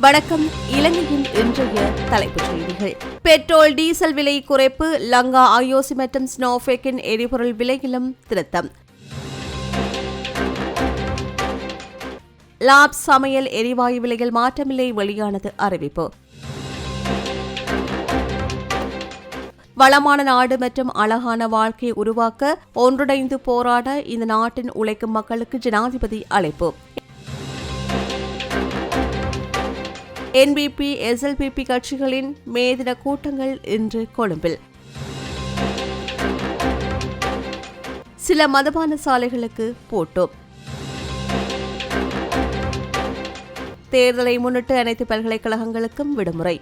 வணக்கம். இலங்கையின் இன்றைய தலைப்புச் செய்திகள். பெட்ரோல் டீசல் விலை குறைப்பு லங்கா ஐஓசி மற்றும் ஸ்னோஃபேக்கின் எரிபொருள் விலையிலும் திருத்தம். லாப் சமையல் எரிவாயு விலையில் மாற்றமில்லை வெளியானது அறிவிப்பு. வளமான நாடு மற்றும் அழகான வாழ்க்கையை உருவாக்க ஒன்றிணைந்து போராட இந்த நாட்டின் உழைக்கும் மக்களுக்கு ஜனாதிபதி அழைப்பு. என்பிபி எஸ்எல்பிபி கட்சிகளின் மேதின கூட்டங்கள் இன்று கொழும்பில். சில மதுபான சாலைகளுக்கு போட்டோம் தேர்தலை முன்னிட்டு அனைத்து பல்கலைக்கழகங்களுக்கும் விடுமுறை.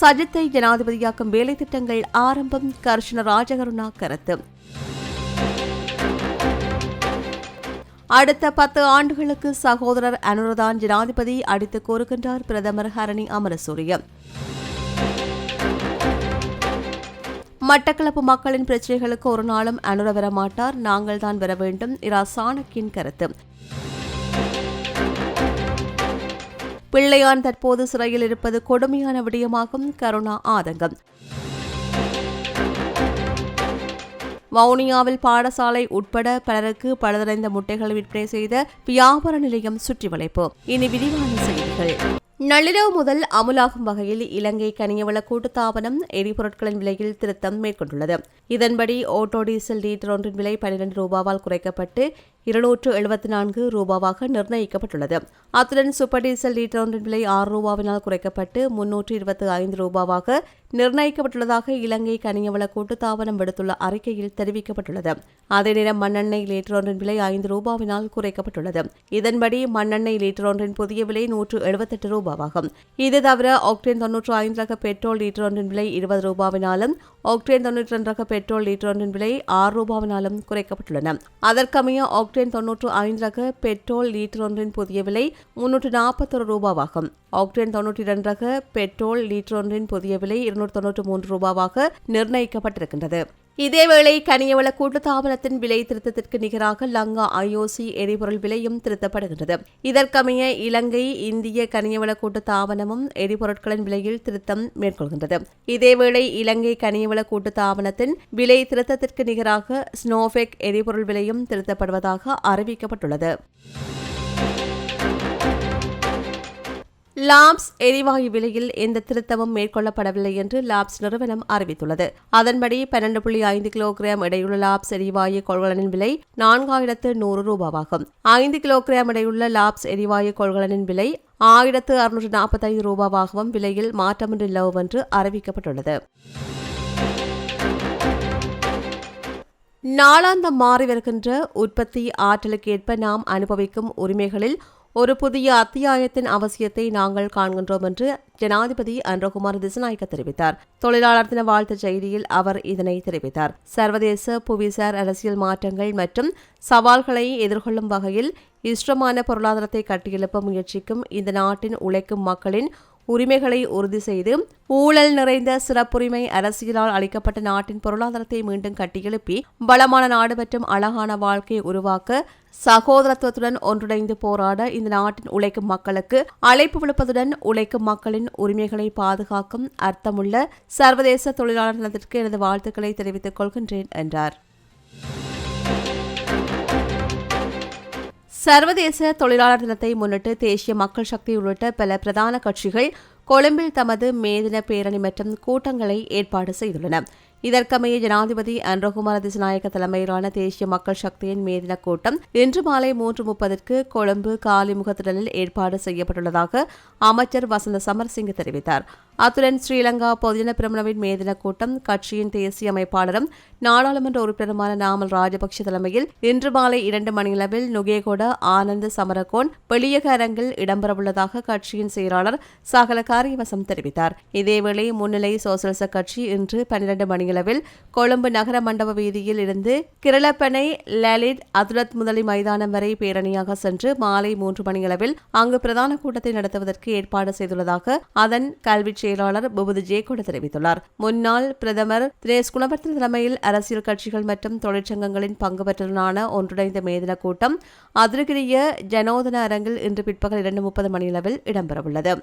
சஜித்தை ஜனாதிபதியாக்கும் வேலை திட்டங்கள் ஆரம்பம் கர்ஷன ராஜகருணா கருத்து. அடுத்த பத்து ஆண்டுகளுக்கு சகோதரர் அனுரதான் ஜனாதிபதி அடித்து கூறுகின்றார். பிரதமர் ஹரணி அமரசூரிய. மட்டக்களப்பு மக்களின் பிரச்சனைகளுக்கு ஒரு நாளும் அனுர வர மாட்டார். நாங்கள் தான் வர வேண்டும். இரா சாணக்கின் கருத்து. பிள்ளையான் தற்போது சிறையில் இருப்பது கொடுமையான விடயமாகும். கருணா ஆதங்கம். வவுனியாவில் பாடசாலை உட்பட பலருக்கு பழுதடைந்த முட்டைகள் விற்பனை செய்த வியாபார நிலையம் சுற்றி வளைப்பு. இனி விரிவான செய்திகள். நள்ளிரவு முதல் அமுலாகும் வகையில் இலங்கை கனியவள கூட்டுத்தாபனம் எரிபொருட்களின் விலையில் திருத்தம் மேற்கொண்டுள்ளது. இதன்படி ஓட்டோ டீசல் லீட்டர் ஒன்றின் விலை பனிரெண்டு ரூபாவால் குறைக்கப்பட்டு இருநூற்று எழுபத்தி நான்கு ரூபாவாக நிர்ணயிக்கப்பட்டுள்ளது. அத்துடன் சூப்பர் டீசல் லீட்டர் ஒன்றின் விலை ஆறு ரூபாவினால் குறைக்கப்பட்டு முன்னூற்று இருபத்தி ஐந்து ரூபாவாக நிர்ணயிக்கப்பட்டுள்ளதாக இலங்கை கனியவள கூட்டுத்தாபனம் விடுத்துள்ள அறிக்கையில் தெரிவிக்கப்பட்டுள்ளது. அதே நேரம் மண்ணெண்ணெய் லீட்டர் ஒன்றின் விலை ஐந்து ரூபாவினால் குறைக்கப்பட்டுள்ளது. இதன்படி மண்ணெண்ணெய் லீட்டர் ஒன்றின் புதிய விலை நூற்று எழுபத்தெட்டு ரூபாவாகும். இது தவிர ஆக்டேன் தொன்னூற்று ஐந்து ரக பெட்ரோல் லீட்டர் ஒன்றின் விலை இருபது ரூபாவினாலும் ஆக்டேன் தொன்னூற்றி ரெண்டு ரக பெட்ரோல் லீட்டர் ஒன்றின் விலை ஆறு ரூபாவினாலும் குறைக்கப்பட்டுள்ளன. அதற்கமைய ஆக்டேன் தொன்னூற்று ஐந்து ரக பெட்ரோல் லீட்டர் ஒன்றின் புதிய விலை முன்னூற்று நாற்பத்தொரு ரூபாவாகும். ஆக்டேன் தொன்னூற்றி இரண்டு ரக பெட்ரோல் லீட்டர் ஒன்றின் புதிய விலை இருநூற்று தொன்னூற்று மூன்று ரூபாவாக நிர்ணயிக்கப்பட்டிருக்கின்றது. இதேவேளை கனியவள கூட்டுத்தாபனத்தின் விலை திருத்தத்திற்கு நிகராக லங்கா ஐஓசி எரிபொருள் விலையும் திருத்தப்படுகின்றது. இதற்கமைய இலங்கை இந்திய கனியவள கூட்டுத்தாபனமும் எரிபொருட்களின் விலையில் திருத்தம் மேற்கொள்கின்றது. இதேவேளை இலங்கை கனியவள கூட்டுத்தாபனத்தின் விலை திருத்தத்திற்கு நிகராக ஸ்னோஃபெக் எரிபொருள் விலையும் திருத்தப்படுவதாக அறிவிக்கப்பட்டுள்ளது. லாப்ஸ் எரிவாயு விலையில் எந்த திருத்தமும் மேற்கொள்ளப்படவில்லை என்று லாப்ஸ் நிறுவனம் அறிவித்துள்ளது. அதன்படி பன்னெண்டு புள்ளி ஐந்து கிலோகிராம் எடையுள்ள லாப்ஸ் எரிவாயு கொள்கலனின் விலை நான்காயிரத்து நூறு ரூபாவாகும். ஐந்து கிலோகிராம் எடையுள்ள லாப்ஸ் எரிவாயு கொள்கலனின் விலை ஆயிரத்து அறுநூற்று நாற்பத்தைந்து ரூபாவாகவும் விலையில் மாற்றமின்றி நிலவும் என்று அறிவிக்கப்பட்டுள்ளது. நாளாந்தம் மாறி வருகின்ற உற்பத்தி ஆற்றலுக்கு ஏற்ப நாம் அனுபவிக்கும் உரிமைகளில் ஒரு புதிய அத்தியாயத்தின் அவசியத்தை நாங்கள் காண்கின்றோம் என்று ஜனாதிபதி அன்றகுமார் திசநாயக்க தெரிவித்தார். தொழிலாளர் தின வாழ்த்து செய்தியில் அவர் இதனை தெரிவித்தார். சர்வதேச புவிசார் அரசியல் மாற்றங்கள் மற்றும் சவால்களை எதிர்கொள்ளும் வகையில் இஷ்டமான பொருளாதாரத்தை கட்டியெழுப்ப முயற்சிக்கும் இந்த நாட்டின் உழைக்கும் மக்களின் உரிமைகளை உறுதி செய்து ஊழல் நிறைந்த சிறப்புரிமை அரசியலால் அளிக்கப்பட்ட நாட்டின் பொருளாதாரத்தை மீண்டும் கட்டியெழுப்பி பலமான நாடு மற்றும் அழகான வாழ்க்கையை உருவாக்க சகோதரத்துவத்துடன் ஒன்றிணைந்து போராட இந்த நாட்டின் உழைக்கும் மக்களுக்கு அழைப்பு விடுப்பதுடன் உழைக்கும் மக்களின் உரிமைகளை பாதுகாக்கும் அர்த்தமுள்ள சர்வதேச தொழிலாளர் நலத்திற்கு எனது வாழ்த்துக்களை தெரிவித்துக் கொள்கின்றேன் என்றார். சர்வதேச தொழிலாளர் தினத்தை முன்னிட்டு தேசிய மக்கள் சக்தி உள்ளிட்ட பல பிரதான கட்சிகள் கொழும்பில் தமது மேதின பேரணி மற்றும் கூட்டங்களை ஏற்பாடு செய்துள்ளன. இதற்கமைய ஜனாதிபதி அன்றகுமார திசநாயக்க தலைமையிலான தேசிய மக்கள் சக்தியின் மேதின கூட்டம் இன்று மாலை மூன்று முப்பதற்கு கொழும்பு காலிமுகத்திடலில் ஏற்பாடு செய்யப்பட்டுள்ளதாக அமைச்சர் வசந்த சமர்சிங் தெரிவித்தார். அத்துடன் ஸ்ரீலங்கா பொதுஜன பிரமணவின் மேதின கூட்டம் கட்சியின் தேசிய அமைப்பாளரும் நாடாளுமன்ற உறுப்பினருமான நாமல் ராஜபக்ஷ தலைமையில் இன்று மாலை இரண்டு மணியளவில் நுகேகொட ஆனந்த் சமரகோன் வெளியக அரங்கில் இடம்பெறவுள்ளதாக கட்சியின் செயலாளர் சகல காரியவசம் தெரிவித்தார். இதேவேளை முன்னிலை சோசலிச கட்சி இன்று பன்னிரண்டு மணி மணியளவில் கொழும்பு நகர மண்டப வீதியில் இருந்து கிரளப்பனை லலித் அதுலத் முதலி மைதானம் வரை பேரணியாக சென்று மாலை மூன்று மணியளவில் அங்கு பிரதான கூட்டத்தை நடத்துவதற்கு ஏற்பாடு செய்துள்ளதாக அதன் கல்வி செயலாளர் புபுது ஜேகோட தெரிவித்துள்ளார். முன்னாள் பிரதமர் தினேஷ் குணவர்த்தன் தலைமையில் அரசியல் கட்சிகள் மற்றும் தொழிற்சங்கங்களின் பங்கு பெற்றலான ஒன்றிணைந்த மேதின கூட்டம் அதிருகிரிய ஜனோதன அரங்கில் இன்று பிற்பகல் இரண்டு முப்பது மணியளவில் இடம்பெறவுள்ளது.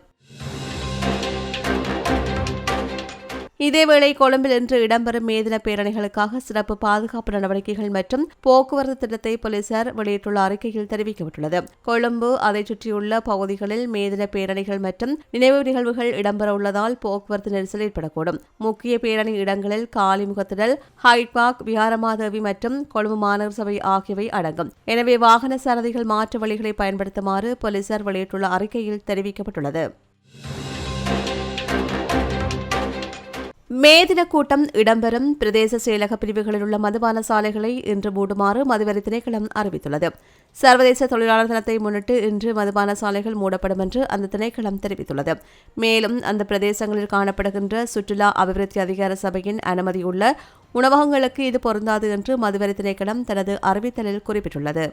இதேவேளை கொழும்பில் இன்று இடம்பெறும் மேதின பேரணிகளுக்காக சிறப்பு பாதுகாப்பு நடவடிக்கைகள் மற்றும் போக்குவரத்து திட்டத்தை போலீசார் வெளியிட்டுள்ள அறிக்கையில் தெரிவிக்கப்பட்டுள்ளது. கொழும்பு அதைச் சுற்றியுள்ள பகுதிகளில் மேதின பேரணிகள் மற்றும் நினைவு நிகழ்வுகள் இடம்பெறவுள்ளதால் போக்குவரத்து நெரிசல் ஏற்படக்கூடும். முக்கிய பேரணி இடங்களில் காலிமுகத்திடல் ஹைட்பாக் விகாரமாதேவி மற்றும் கொழும்பு மாநகர சபை ஆகியவை அடங்கும். எனவே வாகன சாரதிகள் மாற்று வழிகளை பயன்படுத்துமாறு போலீசார் வெளியிட்டுள்ள அறிக்கையில் தெரிவிக்கப்பட்டுள்ளது. மேதின கூட்டம் இடம்பெறும். பிரதேச செயலக பிரிவுகளில் உள்ள மதுபான சாலைகளை இன்று மூடுமாறு மதுவரி திணைக்களம் அறிவித்துள்ளது. சர்வதேச தொழிலாளர் தினத்தை முன்னிட்டு இன்று மதுபான சாலைகள் மூடப்படும் என்று அந்த திணைக்களம் தெரிவித்துள்ளது. மேலும் அந்த பிரதேசங்களில் காணப்படுகின்ற சுற்றுலா அபிவிருத்தி அதிகார சபையின் அனுமதியுள்ள உணவகங்களுக்கு இது பொருந்தாது என்று மதுவரி திணைக்களம் தனது அறிவித்தலில் குறிப்பிட்டுள்ளது.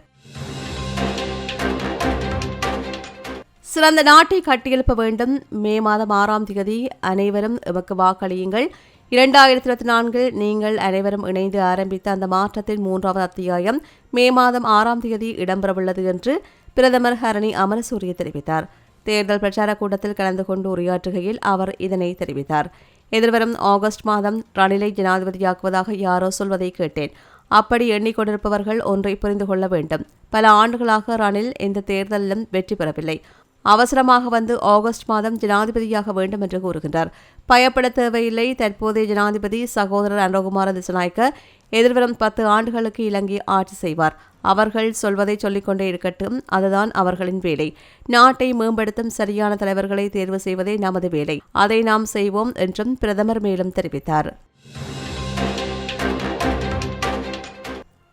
சிறந்த நாட்டை கட்டியெழுப்ப வேண்டும். மே மாதம் ஆறாம் தேதி அனைவரும் எமக்கு வாக்களியுங்கள். இரண்டாயிரத்தி இருபத்தி நான்கில் நீங்கள் அனைவரும் இணைந்து ஆரம்பித்த அந்த மாற்றத்தின் மூன்றாவது அத்தியாயம் மே மாதம் ஆறாம் தேதி இடம்பெறவுள்ளது என்று பிரதமர் ஹரணி அமரசூரிய தெரிவித்தார். தேர்தல் பிரச்சார கூட்டத்தில் கலந்து கொண்டு உரையாற்றுகையில் அவர் இதனை தெரிவித்தார். எதிர்வரும் ஆகஸ்ட் மாதம் ரணிலை ஜனாதிபதியாக்குவதாக யாரோ சொல்வதை கேட்டேன். அப்படி எண்ணிக்கொண்டிருப்பவர்கள் ஒன்றை புரிந்து கொள்ள வேண்டும். பல ஆண்டுகளாக ரணில் இந்த தேர்தலிலும் வெற்றி பெறவில்லை. அவசரமாக வந்து ஆகஸ்ட் மாதம் ஜனாதிபதியாக வேண்டும் என்று கூறுகின்றார். பயப்பட தேவையில்லை. தற்போதைய ஜனாதிபதி சகோதரர் அனுகுமார திசநாயக்க எதிர்வரும் பத்து ஆண்டுகளுக்கு இலங்கை ஆட்சி செய்வார். அவர்கள் சொல்வதை சொல்லிக்கொண்டே இருக்கட்டும். அதுதான் அவர்களின் வேலை. நாட்டை மேம்படுத்தும் சரியான தலைவர்களை தேர்வு செய்வதே நமது வேலை. அதை நாம் செய்வோம் என்றும் பிரதமர் மேலும் தெரிவித்தார்.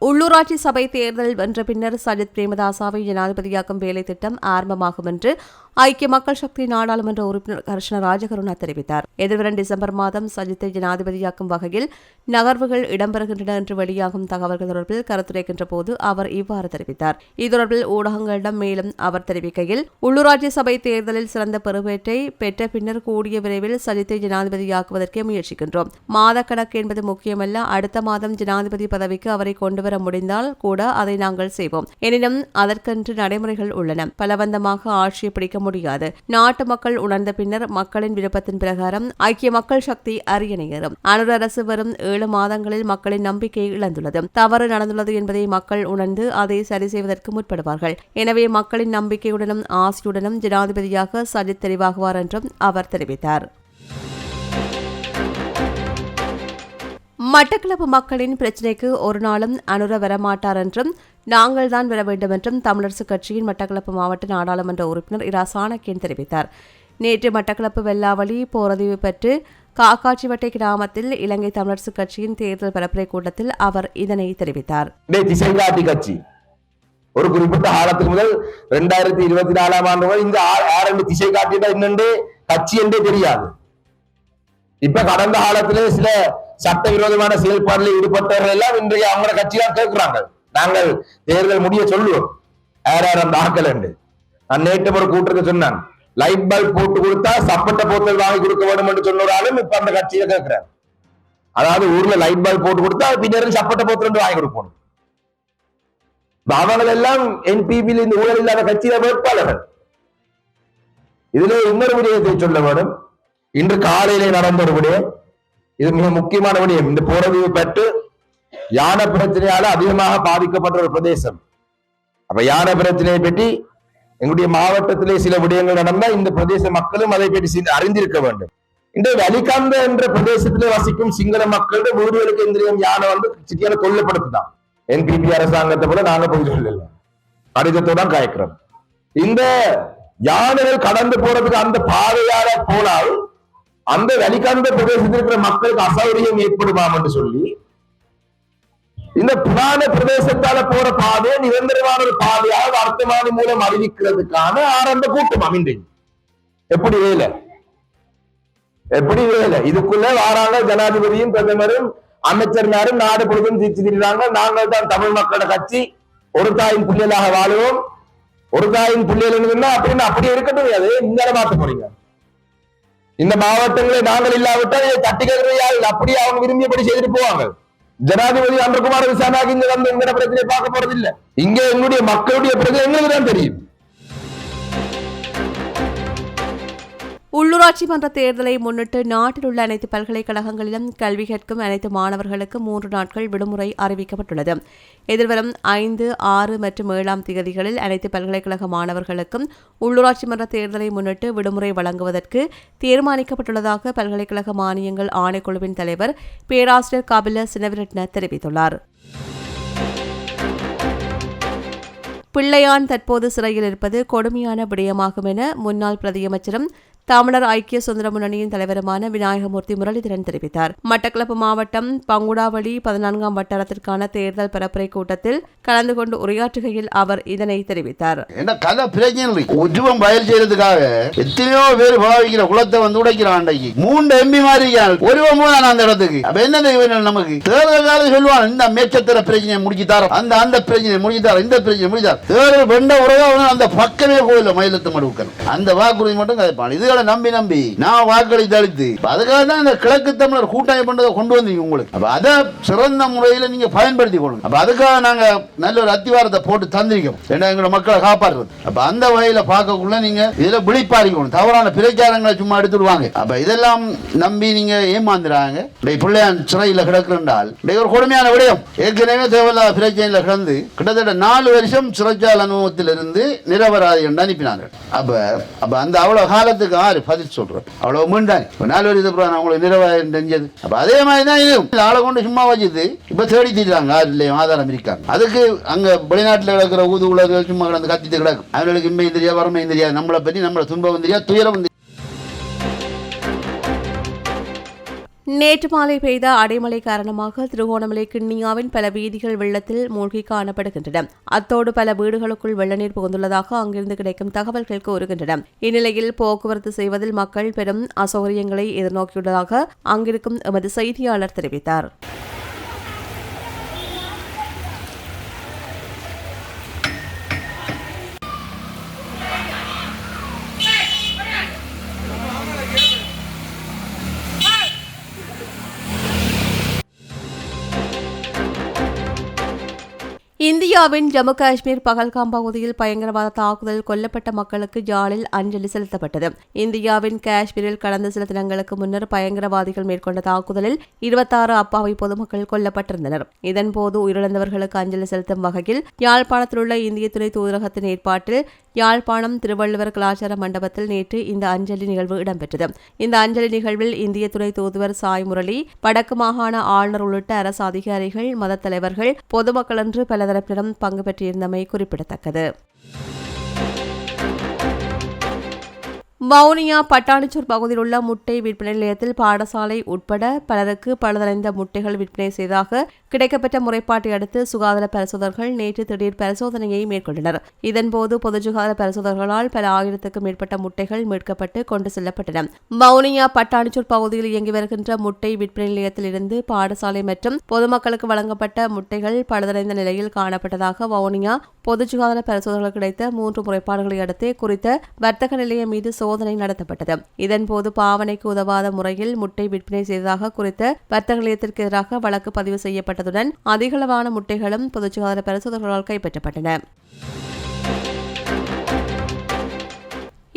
உள்ளூராட்சி சபை தேர்தல் வென்ற பின்னர் சஜித் பிரேமதாசாவை ஜனாதிபதியாக்கும் வேலை திட்டம் ஆரம்பமாகும் என்று ஐக்கிய மக்கள் சக்தி நாடாளுமன்ற உறுப்பினர் கர்ஷன ராஜகருணா தெரிவித்தார். எதிர்வரும் டிசம்பர் மாதம் சஜித்தை ஜனாதிபதியாக்கும் வகையில் நகர்வுகள் இடம்பெறுகின்றன என்று வெளியாகும் தகவல்கள் தொடர்பில் கருத்துரைக்கின்ற போது அவர் இவ்வாறு தெரிவித்தார். இது தொடர்பில் ஊடகங்களிடம் மேலும் அவர் தெரிவிக்கையில் உள்ளூராட்சி சபை தேர்தலில் சிறந்த பெறுவேற்றை பெற்ற பின்னர் கூடிய விரைவில் சஜித்தை ஜனாதிபதியாக்குவதற்கே முயற்சிக்கின்றோம். மாத கணக்கு என்பது முக்கியமல்ல அடுத்த மாதம் ஜனாதிபதி பதவிக்கு அவரை கொண்டுவர முடிந்தால் கூட அதை நாங்கள் செய்வோம். எனினும் அதற்கென்று நடைமுறைகள் உள்ளன. பலவந்தமாக ஆட்சியை பிடிக்க முடியாது. நாட்டு மக்கள் உணர்ந்த பின்னர் மக்களின் விருப்பத்தின் பிரகாரம் ஐக்கிய மக்கள் சக்தி அரியணையரும் அனுர் அரசு வரும் ஏழு மாதங்களில் மக்களின் நம்பிக்கையை இழந்துள்ளது. தவறு நடந்துள்ளது என்பதை மக்கள் உணர்ந்து அதை சரி செய்வதற்கு முற்படுவார்கள். எனவே மக்களின் நம்பிக்கையுடனும் ஆசையுடனும் ஜனாதிபதியாக சஜித் தெரிவாகுவார் என்றும் அவர் தெரிவித்தார். மட்டக்களப்பு மக்களின் பிரச்சினைக்கு ஒரு நாளும் அனுர வரமாட்டார் என்றும் நாங்கள் தான் வர வேண்டும் என்றும் தமிழரசுக் கட்சியின் மட்டக்களப்பு மாவட்ட நாடாளுமன்ற உறுப்பினர் இரா. சாணக்கியன் தெரிவித்தார். நேற்று மட்டக்களப்பு வெள்ளாவளி போரதிவு பெற்று காக்காட்சிவட்டை கிராமத்தில் இலங்கை தமிழரசுக் கட்சியின் தேர்தல் பரப்புரை கூட்டத்தில் அவர் இதனை தெரிவித்தார். கட்சி. ஒரு குறிப்பிட்ட காலத்துக்கு முதல் ரெண்டாயிரத்தி இருபத்தி நாலாம் ஆண்டு முதல் இந்த ஆரண்டு திசை காட்டிட்டா என்னண்டு? கட்சி என்றே தெரியாது. இப்ப கடந்த காலத்திலே சில சட்டவிரோதமான செயல்பாடுல ஈடுபட்டவர்கள் எல்லாம் இன்றைக்கு அவங்களோட கட்சியா கேட்கிறாங்க. நாங்கள் தேர்தல் முடிய சொல்லுவோம். யாராரம் தாக்கல் என்று. நான் நேற்று ஒரு கூட்டுக்கு சொன்னான். லைட் பல்ப் போட்டு கொடுத்தா சப்பட்ட போத்தல் வாங்கி கொடுக்க வேண்டும் என்று சொன்னாலும் இப்ப அந்த கட்சியில கேட்கிறார். அதாவது ஊர்ல லைட் பல்ப் போட்டு கொடுத்தா பின்னர் சப்பட்ட போத்தல் வாங்கி கொடுக்கணும் அவங்க எல்லாம் என்பிபியில் இந்த ஊழல் இல்லாத கட்சியில வேட்பாளர்கள். இதுல இன்னொரு விடயத்தை சொல்ல வேண்டும். இன்று காலையிலே நடந்த ஒரு விடயம். இது மிக முக்கியமான விடயம். இந்த போரதீவு பெற்று யானை பிரச்சனையால அதிகமாக பாதிக்கப்பட்ட ஒரு பிரதேசம். அப்ப யானை பிரச்சனையை பற்றி எங்களுடைய மாவட்டத்திலே சில விடயங்கள் நடந்தால் இந்த பிரதேச மக்களும் அதை பற்றி அறிந்திருக்க வேண்டும். இந்த வலிகாந்த என்ற பிரதேசத்திலே வசிக்கும் சிங்கள மக்களோட வீடுகளுக்கு எந்திரியம் யானை வந்து சிட்டியால கொல்லப்படுத்துதான் என்பிபி அரசாங்கத்தை போல நாங்க போய் சொல்லல. கடிதத்தோட காய்க்கிறோம். இந்த யானைகள் கடந்து போறதுக்கு அந்த பாதையால போனால் அந்த வலிகாந்த பிரதேசத்தில் இருக்கிற மக்களுக்கு அசௌரியம் ஏற்படுமாம் என்று சொல்லி இந்த புராண பிரதேசத்தால போற பாதையை நிரந்தரமான ஒரு பாதையாக வர்த்தமானி மூலம் அறிவிக்கிறதுக்கான ஆரம்ப கூட்டம் அமைந்தது எப்படி வேலை? எப்படி வேலை? இதுக்குள்ள வாராங்க ஜனாதிபதியும் பிரதமரும் அமைச்சர்மாரும் நாடு பொழுதும் தீர்த்து திரிறாங்க நாங்கள் தான் தமிழ் மக்களோட கட்சி. ஒரு தாயின் பிள்ளைகளாக வாழுவோம். ஒரு தாயின் பிள்ளைகள் அப்படின்னு அப்படியே இருக்கட்டும். அது இந்த மாத்த போறீங்க. இந்த மாவட்டங்களை நாங்கள் இல்லாவிட்டால் இதை தட்டி அப்படியே அவங்க விரும்பியபடி செய்துட்டு போவாங்க? ஜனாதிபதி அன்றகுமார் விசாரணாக்கு இங்க வந்து எங்கட பிரச்சனையை பார்க்க போறது இல்ல இங்க எங்களுடைய மக்களுடைய பிரச்சனை எங்களுக்கு தான் தெரியும். உள்ளூராட்சி மன்ற தேர்தலை முன்னிட்டு நாட்டில் உள்ள அனைத்து பல்கலைக்கழகங்களிலும் கல்வி கற்கும் அனைத்து மாணவர்களுக்கு மூன்று நாட்கள் விடுமுறை அறிவிக்கப்பட்டுள்ளது. எதிர்வரும் ஐந்து ஆறு மற்றும் ஏழாம் தேதிகளில் அனைத்து பல்கலைக்கழக மாணவர்களுக்கும் உள்ளூராட்சி மன்ற தேர்தலை முன்னிட்டு விடுமுறை வழங்குவதற்கு தீர்மானிக்கப்பட்டுள்ளதாக பல்கலைக்கழக மானியங்கள் ஆணைக்குழுவின் தலைவர் பேராசிரியர் கபில சினவிரட்ன தெரிவித்துள்ளார். பிள்ளையான் தற்போது சிறையில் இருப்பது கொடுமையான விடயமாகும் என முன்னாள் பிரதியமைச்சரும் தமிழர் ஐக்கிய சுதந்திர முன்னணியின் தலைவருமான விநாயகமூர்த்தி முரளிதரன் தெரிவித்தார். மட்டக்களப்பு மாவட்டம் பங்குடாவளி பதினான்காம் வட்டாரத்திற்கான தேர்தல் பரப்புரை கூட்டத்தில் கலந்து கொண்டு உரையாற்றுகையில் அவர் இதனை தெரிவித்தார். உஜ்ஜுவம் பயல் செய்யறதுக்காக எத்தனையோ பேர் பாவிக்கிற குளத்தை வந்து உடைக்கிறான் அன்றைக்கு. மூன்று எம்பி மாதிரி ஒருவன் போதான் அந்த இடத்துக்கு. அப்ப என்ன இவன் நமக்கு? தேர்தல் காலம் சொல்லுவான் இந்த மேச்சத்திர பிரச்சனையை முடிச்சு தரோம் அந்த அந்த பிரச்சனையை முடிச்சு தரோம் இந்த பிரச்சனை முடிச்சு தரோம் தேர்தல் வெண்ட உறவு அந்த பக்கமே கோயில மயிலத்து மடுவுக்கணும் அந்த வாக்குறுதி மட்டும் கதைப்பான். இதுகளை நம்பி நம்பி. நான் வாக்களித்து அளித்து அதுக்காக தான் இந்த கிழக்கு தமிழர் கூட்டணி பண்ணதை கொண்டு வந்தீங்க உங்களுக்கு. அப்ப அதை சிறந்த முறையில் நீங்க பயன்படுத்தி கொள்ளுங்க. அப்ப அதுக்காக நாங்க நல்ல ஒரு அத்திவாரத்தை போட்டு தந்திருக்கோம் ஏன்னா எங்களோட மக்களை காப்பாற்றுறது. அப்ப அந்த வகையில பார்க்கக்குள்ள நீங்க இதுல விழிப்பாரிக்கணும் தவறான பிரச்சாரங்களை சும்மா எடுத்துடுவாங்க அப்ப இதெல்லாம் நம்பி நீங்க ஏமாந்துறாங்க. பிள்ளையான் சிறையில் கிடக்குறால் ஒரு கொடுமையான விடயம். ஏற்கனவே தேவையில்லாத பிரச்சனையில கிடந்து கிட்டத்தட்ட நாலு வருஷம் சிறைச்சாலை அனுபவத்திலிருந்து நிரபராதி என்று அனுப்பினாங்க அப்ப அப்ப அந்த அவ்வளவு காலத்துக்கு ஆறு பதில் சொல்றேன் அவ்வளவு மீண்டாங்க இப்ப நாலு வருஷத்துக்கு அப்புறம் நான் உங்களுக்கு நிரபராதி தெரிஞ்சது. அப்ப அதே மாதிரி தான் இதுவும் ஆளை கொண்டு சும்மா வச்சுது இப்ப தேடி தீட்டாங்க ஆறு இல்லையும் ஆதாரம் இருக்காங்க. அதுக்கு அங்க வெளிநாட்டுல கிடக்கிற ஊது உலக சும்மா கிடந்து கத்திட்டு கிடக்கும். அவங்களுக்கு இம்மையும் தெரியாது வறுமையும் தெரியாது. நம்மளை பற்றி நம்மளை துன்பம் தெரியாது துயரம் தெரியாது. நேற்று மாலை பெய்த அடைமழை காரணமாக திருகோணமலை கிண்ணியாவின் பல வீதிகள் வெள்ளத்தில் மூழ்கி காணப்படுகின்றன. அத்தோடு பல வீடுகளுக்குள் வெள்ளநீர் புகுந்துள்ளதாக அங்கிருந்து கிடைக்கும் தகவல்கள் கூறுகின்றன. இந்நிலையில் போக்குவரத்து செய்வதில் மக்கள் பெரும் அசௌகரியங்களை எதிர்நோக்கியுள்ளதாக அங்கிருக்கும் எமது செய்தியாளர் தெரிவித்தார். இந்தியாவின் ஜம்மு காஷ்மீர் பகல்காம் பகுதியில் பயங்கரவாத தாக்குதல் கொல்லப்பட்ட மக்களுக்கு ஜாலில் அஞ்சலி செலுத்தப்பட்டது. இந்தியாவின் காஷ்மீரில் கடந்த சில தினங்களுக்கு முன்னர் பயங்கரவாதிகள் மேற்கொண்ட தாக்குதலில் இருபத்தாறு அப்பாவி பொதுமக்கள் கொல்லப்பட்டிருந்தனர். இதன்போது உயிரிழந்தவர்களுக்கு அஞ்சலி செலுத்தும் வகையில் யாழ்ப்பாணத்தில் உள்ள இந்திய துணை தூதரகத்தின் ஏற்பாட்டில் யாழ்ப்பாணம் திருவள்ளுவர் கலாச்சார மண்டபத்தில் நேற்று இந்த அஞ்சலி நிகழ்வு இடம்பெற்றது. இந்த அஞ்சலி நிகழ்வில் இந்திய துணை தூதுவர் சாய் முரளி வடக்கு மாகாண ஆளுநர் உள்ளிட்ட அரசு அதிகாரிகள் மத தலைவர்கள் பொதுமக்கள் என்று பல தரப்பினரும் பங்கு பெற்றிருந்தமை குறிப்பிடத்தக்கது. வவுனியா பட்டாணிச்சூர் பகுதியில் உள்ள முட்டை விற்பனை நிலையத்தில் பாடசாலை உட்பட பலருக்கு பலதடைந்த முட்டைகள் விற்பனை செய்ததாக கிடைக்கப்பட்ட முறைப்பாட்டை அடுத்து சுகாதார பரிசோதகர்கள் நேற்று திடீர் பரிசோதனையை மேற்கொண்டனர். இதன்போது பொது சுகாதார பரிசோதகர்களால் பல ஆயிரத்துக்கும் மேற்பட்ட முட்டைகள் மீட்கப்பட்டு கொண்டு செல்லப்பட்டன. வவுனியா பட்டாணிச்சூர் பகுதியில் இயங்கி வருகின்ற முட்டை விற்பனை நிலையத்தில் இருந்து பாடசாலை மற்றும் பொதுமக்களுக்கு வழங்கப்பட்ட முட்டைகள் பழுதடைந்த நிலையில் காணப்பட்டதாக வவுனியா பொது சுகாதார பரிசோதகர்கள் கிடைத்த மூன்று முறைப்பாடுகளை அடுத்து குறித்த வர்த்தக நிலையம் மீது சோதனை நடத்தப்பட்டது. இதன்போது பாவனைக்கு உதவாத முறையில் முட்டை விற்பனை செய்ததாக குறித்த வர்த்தக நிலையத்திற்கு எதிராக வழக்கு பதிவு செய்யப்பட்டதுடன் அதிகளவான முட்டைகளும் பொதுச்சுகாதார பரிசோதகர்களால் கைப்பற்றப்பட்டன.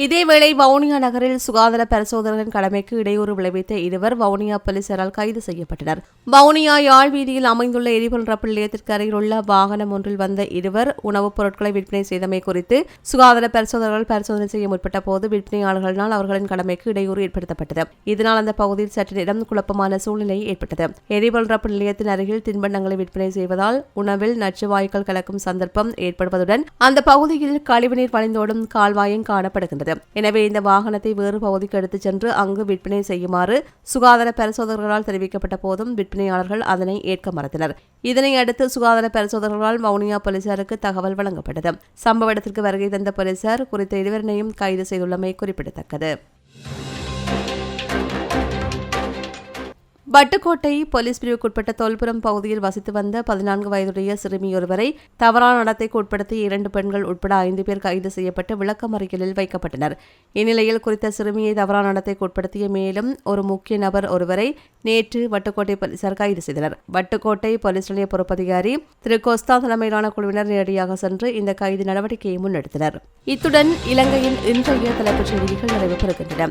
இதேவேளை வவுனியா நகரில் சுகாதார பரிசோதகரின் கடமைக்கு இடையூறு விளைவித்த இருவர் வவுனியா போலீசாரால் கைது செய்யப்பட்டனர். வவுனியா யாழ் வீதியில் அமைந்துள்ள எரிபொன்ற ரப்பு நிலையத்திற்கு அருகில் உள்ள வாகனம் ஒன்றில் வந்த இருவர் உணவுப் பொருட்களை விற்பனை செய்தமை குறித்து சுகாதார பரிசோதகர்கள் பரிசோதனை செய்ய முற்பட்ட போது விற்பனையாளர்களினால் அவர்களின் கடமைக்கு இடையூறு ஏற்படுத்தப்பட்டது. இதனால் அந்த பகுதியில் சற்று நேரம் குழப்பமான சூழ்நிலை ஏற்பட்டது. எரிபொன்ற நிலையத்தின் அருகில் தின்பண்டங்களை விற்பனை செய்வதால் உணவில் நச்சு வாயுக்கள் கலக்கும் சந்தர்ப்பம் ஏற்படுவதுடன் அந்த பகுதியில் கழிவுநீர் வழிந்தோடும் கால்வாயும் காணப்படுகின்றது. எனவே இந்த வாகனத்தை வேறு பகுதிக்கு எடுத்துச் சென்று அங்கு விற்பனை செய்யுமாறு சுகாதார பரிசோதகர்களால் தெரிவிக்கப்பட்ட போதும் விற்பனையாளர்கள் அதனை ஏற்க மறுத்தனர். இதனை அடுத்து சுகாதார பரிசோதகர்களால் வவுனியா போலீசாருக்கு தகவல் வழங்கப்பட்டது. சம்பவ இடத்திற்கு வருகை தந்த போலீசார் குறித்த இருவரினையும் கைது செய்துள்ளமை குறிப்பிடத்தக்கது. வட்டுக்கோட்டை போலீஸ் பிரிவுக்குட்பட்ட தோல்புரம் பகுதியில் வசித்து வந்த பதினான்கு வயதுடைய சிறுமியொருவரை தவறான நடத்தைக்கு உட்படுத்தி இரண்டு பெண்கள் உட்பட ஐந்து பேர் கைது செய்யப்பட்டு விளக்கமறியலில் வைக்கப்பட்டனர். இந்நிலையில் குறித்த சிறுமியை தவறான நடத்தைக்கு உட்படுத்திய மேலும் ஒரு முக்கிய நபர் ஒருவரை நேற்று வட்டுக்கோட்டை போலீசார் கைது செய்தனர். வட்டுக்கோட்டை போலீஸ் நிலைய பொறுப்பதிகாரி திரு கோஸ்தா தலைமையிலான குழுவினர் நேரடியாக சென்று இந்த கைது நடவடிக்கையை முன்னெடுத்தனர். இத்துடன் இலங்கையின் இன்றைய தலைப்புச் செய்திகள் நிறைவு பெறுகின்றன.